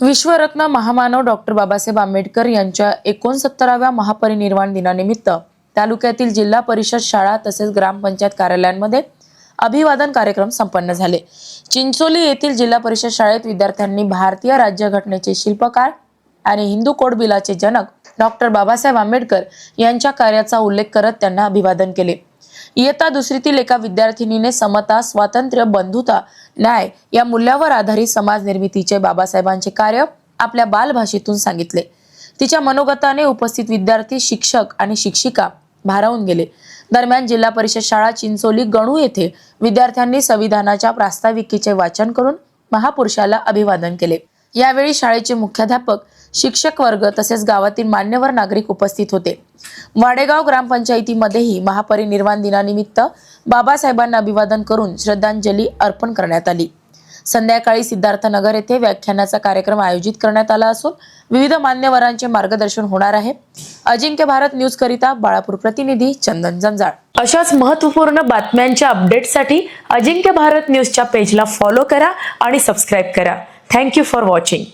विश्वरत्न महामानव डॉक्टर बाबासाहेब आंबेडकर यांच्या एकोणसत्तराव्या महापरिनिर्वाण दिनानिमित्त तालुक्यातील जिल्हा परिषद शाळा तसेच ग्रामपंचायत कार्यालयांमध्ये अभिवादन कार्यक्रम संपन्न झाले. चिंचोली येथील जिल्हा परिषद शाळेत विद्यार्थ्यांनी भारतीय राज्यघटनेचे शिल्पकार आणि हिंदू कोड बिलाचे जनक डॉक्टर बाबासाहेब आंबेडकर यांच्या कार्याचा उल्लेख करत त्यांना अभिवादन केले. इयत्ता दुसरीतील एका विद्यार्थिनीने समता स्वातंत्र्य बंधुता न्याय या मूल्यावर आधारित समाज निर्मितीचे बाबासाहेबांचे कार्य आपल्या बालभाषेतून सांगितले. तिच्या मनोगताने उपस्थित विद्यार्थी शिक्षक आणि शिक्षिका भारावून गेले. दरम्यान जिल्हा परिषद शाळा चिंचोली गणू येथे विद्यार्थ्यांनी संविधानाच्या प्रास्ताविकेचे वाचन करून महापुरुषाला अभिवादन केले. यावेळी शाळेचे मुख्याध्यापक शिक्षक वर्ग तसेच गावातील मान्यवर नागरिक उपस्थित होते. वाडेगाव ग्रामपंचायतीमध्येही महापरिनिर्वाण दिनानिमित्त बाबासाहेबांना अभिवादन करून श्रद्धांजली अर्पण करण्यात आली. संध्याकाळी सिद्धार्थनगर येथे व्याख्यानाचा कार्यक्रम आयोजित करण्यात आला असून विविध मान्यवरांचे मार्गदर्शन होणार आहे. अजिंक्य भारत न्यूज करिता बाळापूर प्रतिनिधी चंदन जंजाळ. अशाच महत्त्वपूर्ण बातम्यांच्या अपडेटसाठी अजिंक्य भारत न्यूजच्या पेजला फॉलो करा आणि सबस्क्राईब करा. Thank you for watching.